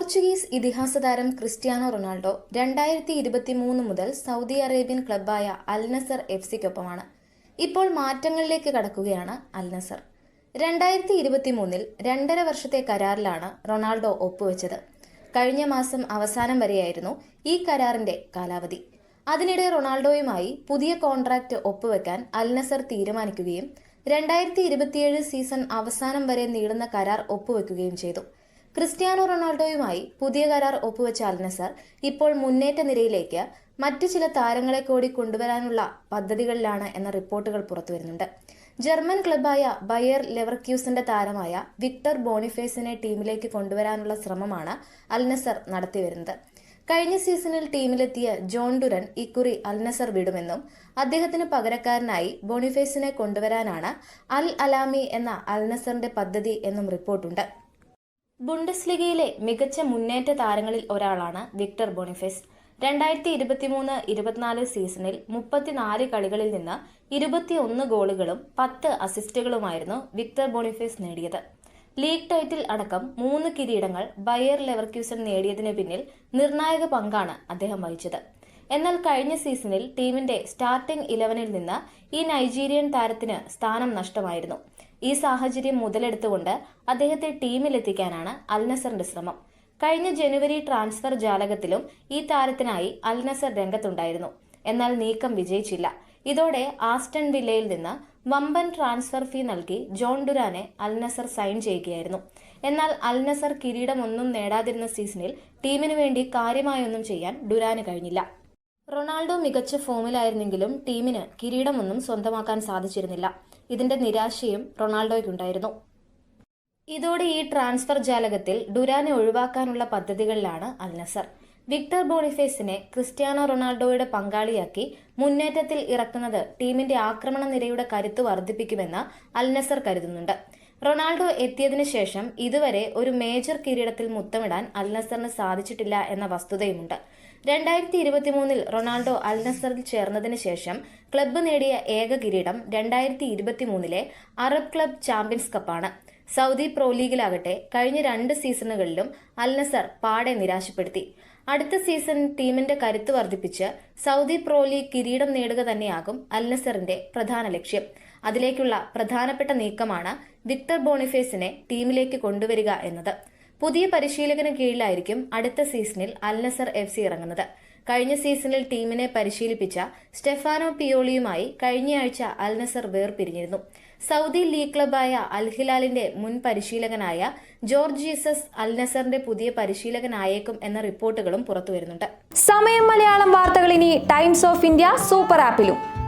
Portuguese ഇതിഹാസ താരം Cristiano Ronaldo രണ്ടായിരത്തി ഇരുപത്തി മൂന്ന് മുതൽ സൗദി അറേബ്യൻ ക്ലബ്ബായ അൽനസർ എഫ് സിക്കൊപ്പമാണ്. ഇപ്പോൾ മാറ്റങ്ങളിലേക്ക് കടക്കുകയാണ് അൽനസർ രണ്ടായിരത്തി ഇരുപത്തി മൂന്നിൽ രണ്ടര വർഷത്തെ കരാറിലാണ് റൊണാൾഡോ ഒപ്പുവെച്ചത്. കഴിഞ്ഞ മാസം അവസാനം വരെയായിരുന്നു ഈ കരാറിന്റെ കാലാവധി. അതിനിടെ റൊണാൾഡോയുമായി പുതിയ കോൺട്രാക്ട് ഒപ്പുവെക്കാൻ അൽനസർ തീരുമാനിക്കുകയും രണ്ടായിരത്തി ഇരുപത്തിയേഴ് സീസൺ അവസാനം വരെ നീളുന്ന കരാർ ഒപ്പുവെക്കുകയും ചെയ്തു. ക്രിസ്ത്യാനോ റൊണാൾഡോയുമായി പുതിയ കരാർ ഒപ്പുവെച്ച അൽനസർ ഇപ്പോൾ മുന്നേറ്റ നിരയിലേക്ക് മറ്റു ചില താരങ്ങളെ കൂടി കൊണ്ടുവരാനുള്ള പദ്ധതികളിലാണ് എന്ന റിപ്പോർട്ടുകൾ പുറത്തുവരുന്നുണ്ട്. ജർമ്മൻ ക്ലബായ ബയർ ലെവർക്യൂസിന്റെ താരമായ വിക്ടർ ബോണിഫേസിനെ ടീമിലേക്ക് കൊണ്ടുവരാനുള്ള ശ്രമമാണ് അൽനസർ നടത്തിവരുന്നത്. കഴിഞ്ഞ സീസണിൽ ടീമിലെത്തിയ ജോൺ ഡുരൻ ഇക്കുറി അൽനസർ വിടുമെന്നും അദ്ദേഹത്തിന് പകരക്കാരനായി ബോണിഫേസിനെ കൊണ്ടുവരാനാണ് അൽ അലാമി എന്ന അൽനസറിന്റെ പദ്ധതി എന്നും റിപ്പോർട്ടുണ്ട്. ബുണ്ടസ്ലിഗയിലെ മികച്ച മുന്നേറ്റ താരങ്ങളിൽ ഒരാളാണ് വിക്ടർ ബോണിഫെസ് രണ്ടായിരത്തി ഇരുപത്തിമൂന്ന് ഇരുപത്തിനാല് സീസണിൽ മുപ്പത്തിനാല് കളികളിൽ നിന്ന് ഇരുപത്തിയൊന്ന് ഗോളുകളും പത്ത് അസിസ്റ്റുകളുമായിരുന്നു വിക്ടർ ബോണിഫെസ് നേടിയത്. ലീഗ് ടൈറ്റിൽ അടക്കം മൂന്ന് കിരീടങ്ങൾ ബയർ ലെവർക്യൂസൺ നേടിയതിന് പിന്നിൽ നിർണായക പങ്കാണ് അദ്ദേഹം വഹിച്ചത്. എന്നാൽ കഴിഞ്ഞ സീസണിൽ ടീമിന്റെ സ്റ്റാർട്ടിംഗ് ഇലവനിൽ നിന്ന് ഈ നൈജീരിയൻ താരത്തിന് സ്ഥാനം നഷ്ടമായിരുന്നു. ഈ സാഹചര്യം മുതലെടുത്തുകൊണ്ട് അദ്ദേഹത്തെ ടീമിലെത്തിക്കാനാണ് അൽനസറിന്റെ ശ്രമം. കഴിഞ്ഞ ജനുവരി ട്രാൻസ്ഫർ ജാലകത്തിലും ഈ താരത്തിനായി അൽനസർ രംഗത്തുണ്ടായിരുന്നു. എന്നാൽ നീക്കം വിജയിച്ചില്ല. ഇതോടെ ആസ്റ്റൺ വില്ലയിൽ നിന്ന് വമ്പൻ ട്രാൻസ്ഫർ ഫീ നൽകി ജോൺ ഡുരാനെ അൽനസർ സൈൻ ചെയ്യുകയായിരുന്നു. എന്നാൽ അൽനസർ കിരീടമൊന്നും നേടാതിരുന്ന സീസണിൽ ടീമിനു വേണ്ടി കാര്യമായൊന്നും ചെയ്യാൻ ഡുരാന് കഴിഞ്ഞില്ല. റൊണാൾഡോ മികച്ച ഫോമിലായിരുന്നെങ്കിലും ടീമിന് കിരീടമൊന്നും സ്വന്തമാക്കാൻ സാധിച്ചിരുന്നില്ല. ഇതിന്റെ നിരാശയും റൊണാൾഡോയ്ക്കുണ്ടായിരുന്നു. ഇതോടെ ഈ ട്രാൻസ്ഫർ ജാലകത്തിൽ ഡുരാനെ ഒഴിവാക്കാനുള്ള പദ്ധതികളിലാണ് അൽനസർ. വിക്ടർ ബോണിഫേസിനെ ക്രിസ്ത്യാനോ റൊണാൾഡോയുടെ പങ്കാളിയാക്കി മുന്നേറ്റത്തിൽ ഇറക്കുന്നത് ടീമിന്റെ ആക്രമണ നിരയുടെ കരുത്ത് വർദ്ധിപ്പിക്കുമെന്ന് അൽനസർ കരുതുന്നുണ്ട്. റൊണാൾഡോ എത്തിയതിനു ശേഷം ഇതുവരെ ഒരു മേജർ കിരീടത്തിൽ മുത്തമിടാൻ അൽ നസറിന് സാധിച്ചിട്ടില്ല എന്ന വസ്തുതയുമുണ്ട്. രണ്ടായിരത്തി ഇരുപത്തിമൂന്നിൽ റൊണാൾഡോ അൽ നസറിൽ ചേർന്നതിന് ശേഷം ക്ലബ്ബ് നേടിയ ഏക കിരീടം രണ്ടായിരത്തി ഇരുപത്തിമൂന്നിലെ അറബ് ക്ലബ് ചാമ്പ്യൻസ് കപ്പാണ് സൗദി പ്രോ ലീഗിലാകട്ടെ കഴിഞ്ഞ രണ്ട് സീസണുകളിലും അൽ നസർ പാടെ നിരാശപ്പെടുത്തി. അടുത്ത സീസൺ ടീമിന്റെ കരുത്ത് വർദ്ധിപ്പിച്ച് സൗദി പ്രോ ലീഗ് കിരീടം നേടുക തന്നെയാകും അൽ നസറിന്റെ പ്രധാന ലക്ഷ്യം. അതിലേക്കുള്ള പ്രധാനപ്പെട്ട നീക്കമാണ് വിക്ടർ ബോണിഫേസിനെ ടീമിലേക്ക് കൊണ്ടുവരിക എന്നത്. പുതിയ പരിശീലകന് കീഴിലായിരിക്കും അടുത്ത സീസണിൽ അൽനസർ എഫ് സി ഇറങ്ങുന്നത്. കഴിഞ്ഞ സീസണിൽ ടീമിനെ പരിശീലിപ്പിച്ച സ്റ്റെഫാനോ പിയോളിയുമായി കഴിഞ്ഞയാഴ്ച അൽനസർ വേർപിരിഞ്ഞിരുന്നു. സൗദി ലീഗ് ക്ലബായ അൽഹിലാലിന്റെ മുൻ പരിശീലകനായ ജോർജ് ജീസസ് അൽനസറിന്റെ പുതിയ പരിശീലകനായേക്കും എന്ന റിപ്പോർട്ടുകളും പുറത്തുവരുന്നുണ്ട്. സമയം മലയാളം വാർത്തകൾ ഇനി ടൈംസ് ഓഫ് ഇന്ത്യ സൂപ്പർ ആപ്പിലും.